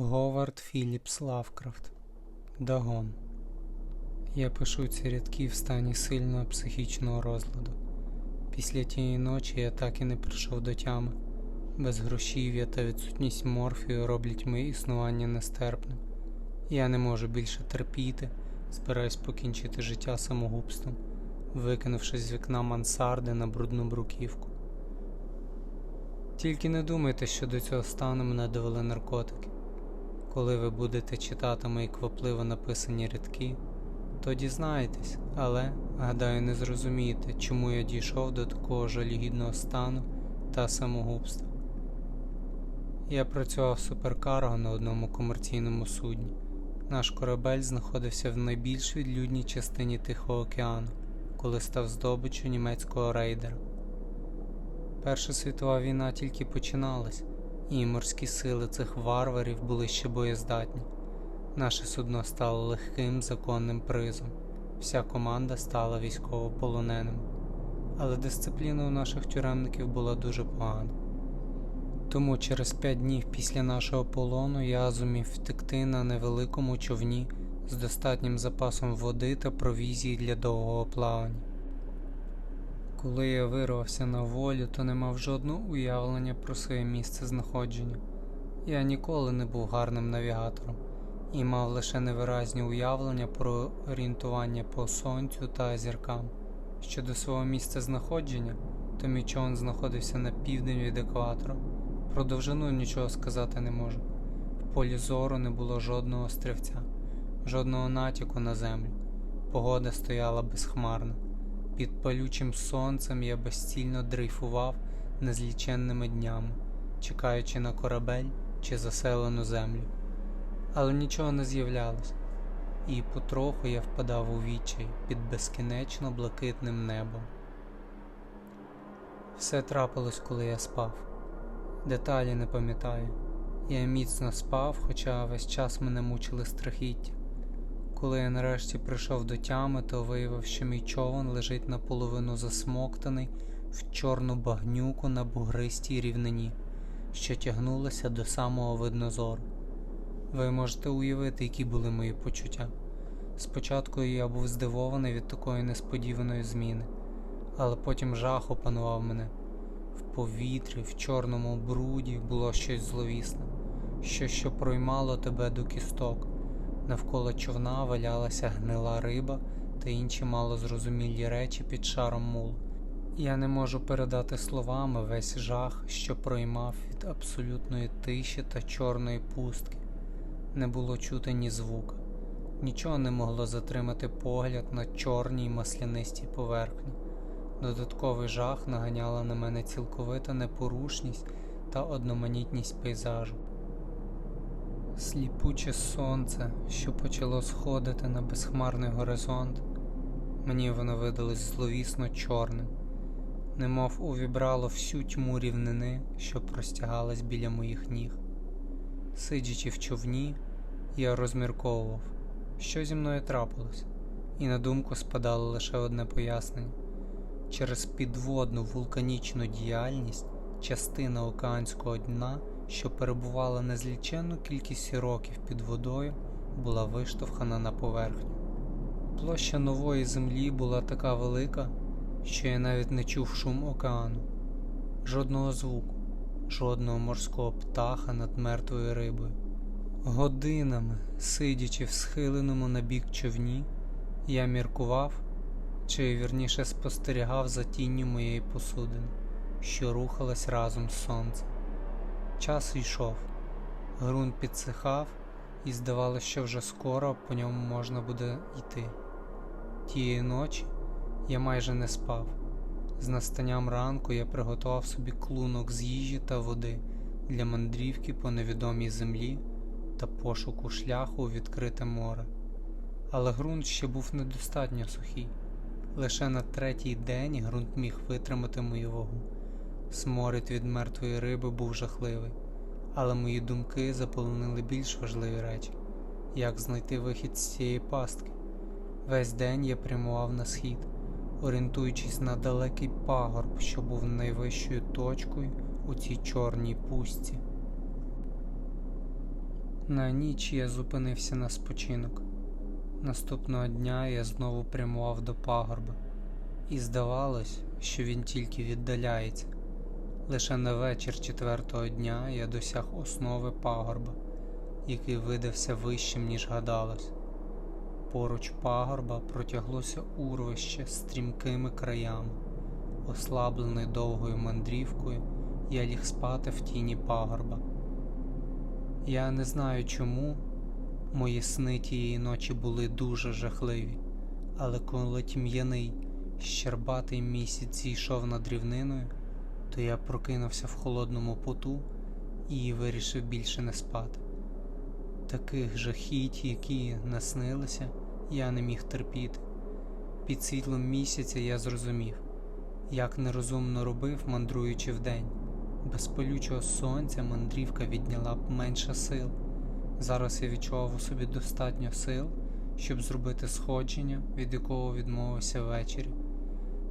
Говард Філіпс Лавкрафт Дагон. Я пишу ці рядки в стані сильного психічного розладу. Після тієї ночі я так і не прийшов до тями. Безгрошів'я та відсутність морфію роблять моє існування нестерпним. Я не можу більше терпіти, збираюсь покінчити життя самогубством, викинувшись з вікна мансарди на брудну бруківку. Тільки не думайте, що до цього стану мене довели наркотики. Коли ви будете читати мої квапливо написані рядки, то дізнаєтесь, але, гадаю, не зрозумієте, чому я дійшов до такого жалюгідного стану та самогубства. Я працював суперкарго на одному комерційному судні. Наш корабель знаходився в найбільш відлюдній частині Тихого океану, коли став здобиччю німецького рейдера. Перша світова війна тільки починалась, і морські сили цих варварів були ще боєздатні. Наше судно стало легким законним призом, вся команда стала військовополоненими, але дисципліна у наших тюремників була дуже погана. Тому через п'ять днів після нашого полону я зумів втекти на невеликому човні з достатнім запасом води та провізії для довгого плавання. Коли я вирвався на волю, то не мав жодного уявлення про своє місце знаходження. Я ніколи не був гарним навігатором і мав лише невиразні уявлення про орієнтування по сонцю та зіркам. Щодо свого місця знаходження, то мій човен знаходився на південь від екватора. Про довжину нічого сказати не можу. В полі зору не було жодного острівця, жодного натяку на землю. Погода стояла безхмарна. Під палючим сонцем я безцільно дрейфував незліченними днями, чекаючи на корабель чи заселену землю. Але нічого не з'являлось, і потроху я впадав у відчай під безкінечно блакитним небом. Все трапилось, коли я спав. Деталі не пам'ятаю. Я міцно спав, хоча весь час мене мучили страхіття. Коли я нарешті прийшов до тями, то виявив, що мій човен лежить наполовину засмоктаний в чорну багнюку на бугристій рівнині, що тягнулася до самого виднозору. Ви можете уявити, які були мої почуття. Спочатку я був здивований від такої несподіваної зміни, але потім жах опанував мене. В повітрі, в чорному бруді було щось зловісне, щось, що проймало тебе до кісток. Навколо човна валялася гнила риба та інші малозрозумілі речі під шаром мулу. Я не можу передати словами весь жах, що проймав від абсолютної тиші та чорної пустки. Не було чути ні звука, нічого не могло затримати погляд на чорній маслянистій поверхні. Додатковий жах наганяла на мене цілковита непорушність та одноманітність пейзажу. Сліпуче сонце, що почало сходити на безхмарний горизонт, мені воно видалось зловісно чорним, немов увібрало всю тьму рівнини, що простягалась біля моїх ніг. Сидячи в човні, я розмірковував, що зі мною трапилось, і на думку спадало лише одне пояснення. Через підводну вулканічну діяльність частина океанського дна що перебувала незліченну кількість років під водою, була виштовхана на поверхню. Площа нової землі була така велика, що я навіть не чув шум океану, жодного звуку, жодного морського птаха над мертвою рибою. Годинами, сидячи в схиленому на бік човні, я міркував, чи вірніше спостерігав за тінню моєї посудини, що рухалась разом з сонцем. Час йшов, ґрунт підсихав, і здавалося, що вже скоро по ньому можна буде йти. Тієї ночі я майже не спав. З настанням ранку я приготував собі клунок з їжі та води для мандрівки по невідомій землі та пошуку шляху у відкрите море. Але ґрунт ще був недостатньо сухий. Лише на третій день ґрунт міг витримати мою вагу. Сморід від мертвої риби був жахливий, але мої думки заполонили більш важливі речі, як знайти вихід з цієї пастки. Весь день я прямував на схід, орієнтуючись на далекий пагорб, що був найвищою точкою у цій чорній пустці. На ніч я зупинився на спочинок. Наступного дня я знову прямував до пагорба, і здавалось, що він тільки віддаляється. Лише на вечір четвертого дня я досяг основи пагорба, який видався вищим, ніж гадалось. Поруч пагорба протяглося урвище з стрімкими краями. Ослаблений довгою мандрівкою, я ліг спати в тіні пагорба. Я не знаю чому, мої сни тієї ночі були дуже жахливі, але коли тьм'яний, щербатий місяць зійшов над рівниною, то я прокинувся в холодному поту і вирішив більше не спати. Таких жахіть, які наснилися, я не міг терпіти. Під світлом місяця я зрозумів, як нерозумно робив, мандруючи вдень. Без палючого сонця мандрівка відняла б менше сил. Зараз я відчував у собі достатньо сил, щоб зробити сходження, від якого відмовився ввечері.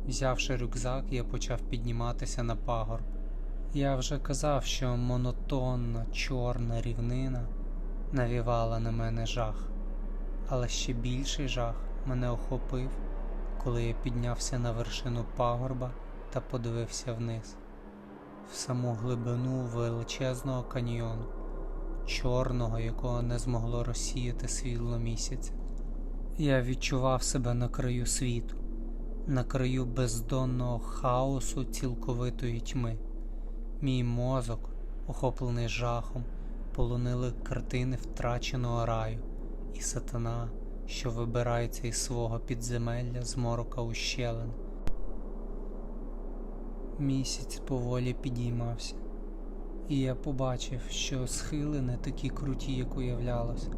Взявши рюкзак, я почав підніматися на пагорб. Я вже казав, що монотонна чорна рівнина навівала на мене жах, але ще більший жах мене охопив, коли я піднявся на вершину пагорба та подивився вниз, в саму глибину величезного каньйону, чорного, якого не змогло розсіяти світло місяця. Я відчував себе на краю світу, на краю бездонного хаосу цілковитої тьми. Мій мозок, охоплений жахом, полонили картини втраченого раю, і сатана, що вибирається із свого підземелля з морока ущелин. Місяць поволі підіймався, і я побачив, що схили не такі круті, як уявлялось.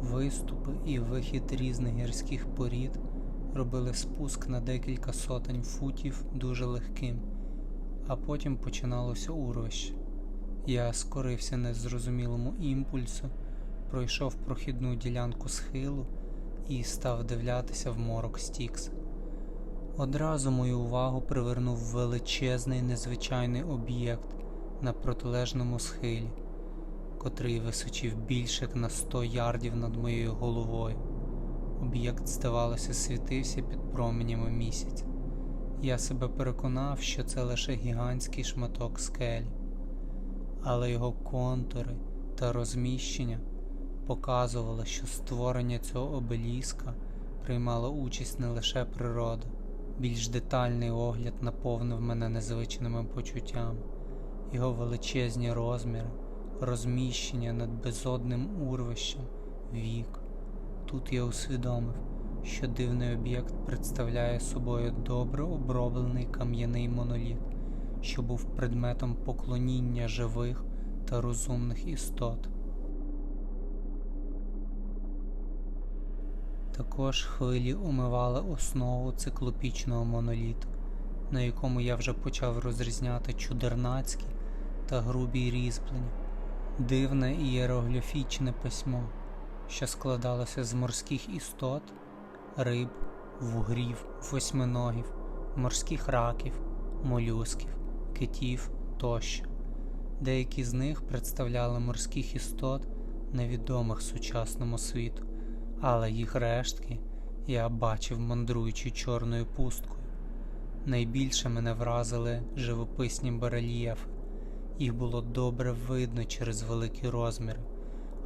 Виступи і вихід різних гірських порід робили спуск на декілька сотень футів дуже легким, а потім починалося урвище. Я скорився незрозумілому імпульсу, пройшов прохідну ділянку схилу і став дивлятися в морок Стікс. Одразу мою увагу привернув величезний незвичайний об'єкт на протилежному схилі, котрий височив більше на 100 ярдів над моєю головою. Об'єкт, здавалося, світився під променями місяця. Я себе переконав, що це лише гігантський шматок скелі, але його контури та розміщення показували, що створення цього обеліска приймала участь не лише природа. Більш детальний огляд наповнив мене незвичними почуттями, його величезні розміри, розміщення над безодним урвищем, вік. Тут я усвідомив, що дивний об'єкт представляє собою добре оброблений кам'яний моноліт, що був предметом поклоніння живих та розумних істот. Також хвилі умивали основу циклопічного моноліту, на якому я вже почав розрізняти чудернацькі та грубі різьблення, дивне ієрогліфічне письмо, що складалося з морських істот, риб, вугрів, восьминогів, морських раків, молюсків, китів тощо. Деякі з них представляли морських істот, невідомих сучасному світу але їх рештки я бачив, мандруючи чорною пусткою. Найбільше мене вразили живописні барельєфи. Їх було добре видно через великі розміри,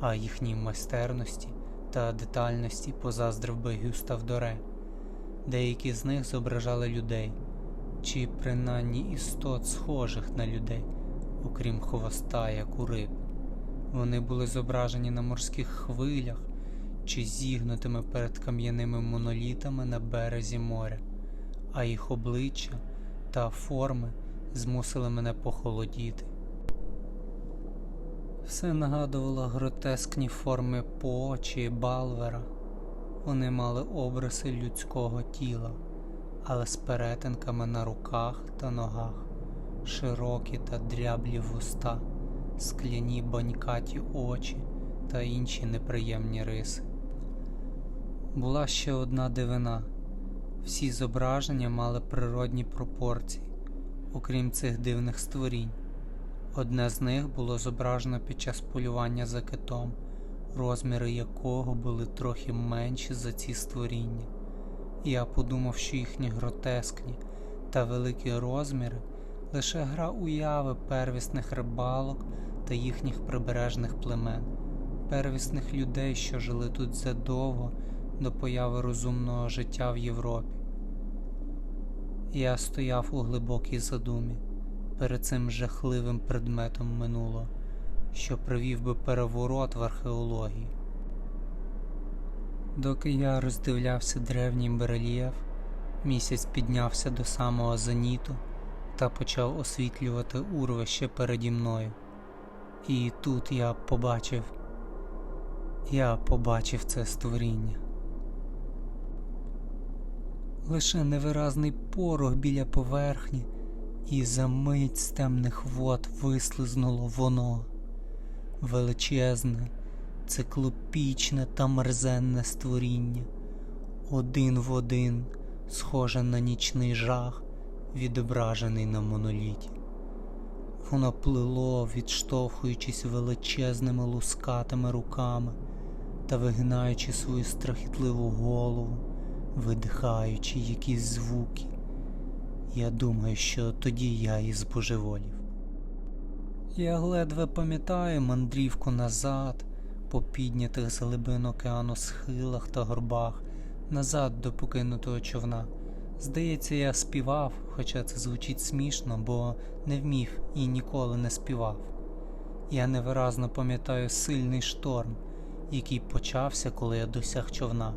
а їхній майстерності та детальності позаздрив би Гюстав Доре. Деякі з них зображали людей, чи принаймні істот схожих на людей, окрім хвоста, як у риб. Вони були зображені на морських хвилях, чи зігнутими перед кам'яними монолітами на березі моря, а їх обличчя та форми змусили мене похолодіти. Все нагадувало гротескні форми По чи Балвера. Вони мали обриси людського тіла, але з перетинками на руках та ногах, широкі та дряблі вуста, скляні банькаті очі та інші неприємні риси. Була ще одна дивина. Всі зображення мали природні пропорції, окрім цих дивних створінь. Одне з них було зображено під час полювання за китом, розміри якого були трохи менші за ці створіння. Я подумав, що їхні гротескні та великі розміри лише гра уяви первісних рибалок та їхніх прибережних племен, первісних людей, що жили тут задовго до появи розумного життя в Європі. Я стояв у глибокій задумі перед цим жахливим предметом минулого, що привів би переворот в археології. Доки я роздивлявся древній барельєф, місяць піднявся до самого зеніту та почав освітлювати урвище переді мною. І тут я побачив, я побачив це створіння. Лише невиразний порох біля поверхні, і за мить з темних вод вислизнуло воно величезне, циклопічне та мерзенне створіння, один в один, схоже на нічний жах, відображений на моноліті. Воно плило, відштовхуючись величезними лускатими руками та вигинаючи свою страхітливу голову, видихаючи якісь звуки. Я думаю, що тоді я і збожеволів. Я ледве пам'ятаю мандрівку назад, по піднятих з глибин океану схилах та горбах, назад до покинутого човна. Здається, я співав, хоча це звучить смішно, бо не вмів і ніколи не співав. Я невиразно пам'ятаю сильний шторм, який почався, коли я досяг човна.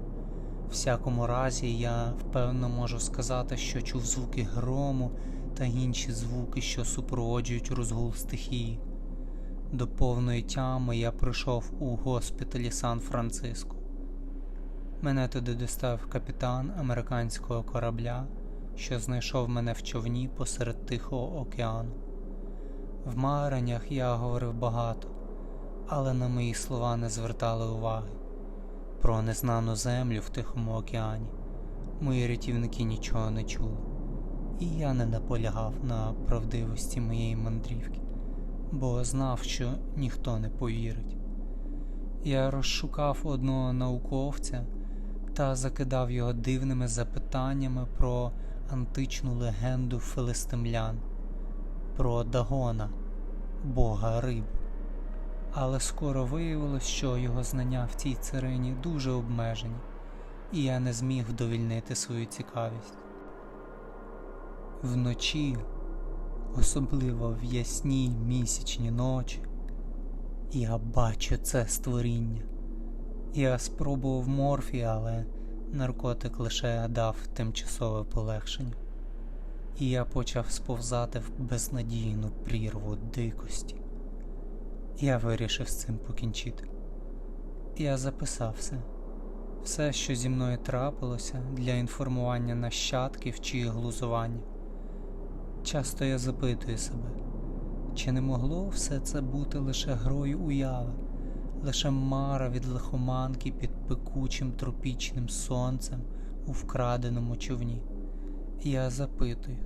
Всякому разі, я впевнено можу сказати, що чув звуки грому та інші звуки, що супроводжують розгул стихії. До повної тями я прийшов у госпіталі Сан-Франциско. Мене туди доставив капітан американського корабля, що знайшов мене в човні посеред Тихого океану. В мареннях я говорив багато, але на мої слова не звертали уваги. Про незнану землю в Тихому океані мої рятівники нічого не чули, і я не наполягав на правдивості моєї мандрівки, бо знав, що ніхто не повірить. Я розшукав одного науковця та закидав його дивними запитаннями про античну легенду филистимлян, про Дагона, бога риб. Але скоро виявилось, що його знання в цій царині дуже обмежені, і я не зміг вдовільнити свою цікавість. Вночі, особливо в ясній місячні ночі, я бачу це створіння. Я спробував морфі, але наркотик лише дав тимчасове полегшення, і я почав сповзати в безнадійну прірву дикості. Я вирішив з цим покінчити. Я записав все, все, що зі мною трапилося для інформування нащадків чи глузування. Часто я запитую себе, чи не могло все це бути лише грою уяви, лише мара від лихоманки під пекучим тропічним сонцем у вкраденому човні? Я запитую,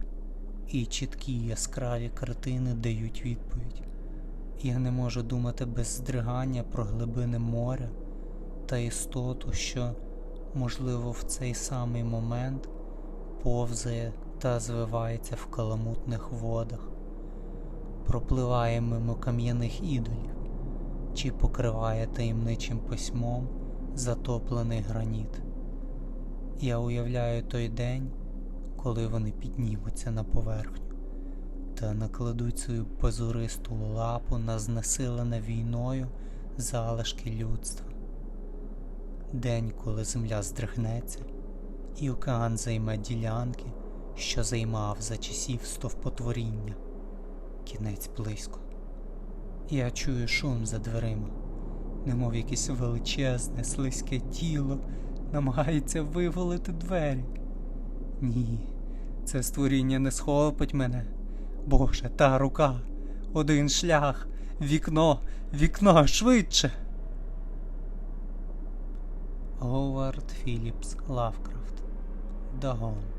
і чіткі яскраві картини дають відповідь. Я не можу думати без здригання про глибини моря та істоту, що, можливо, в цей самий момент повзає та звивається в каламутних водах, пропливає мимо кам'яних ідолів чи покриває таємничим письмом затоплений граніт. Я уявляю той день, коли вони піднімуться на поверхню та накладуть свою позористу лапу на знесилене війною залишки людства. День, коли земля здригнеться, і океан займе ділянки, що займав за часів стовпотворіння. Кінець близько. Я чую шум за дверима, немов якесь величезне, слизьке тіло намагається вивалити двері. Ні, це створіння не схопить мене. Боже, та рука, один шлях, вікно, вікно швидше. Говард Філіпс Лавкрафт Дагон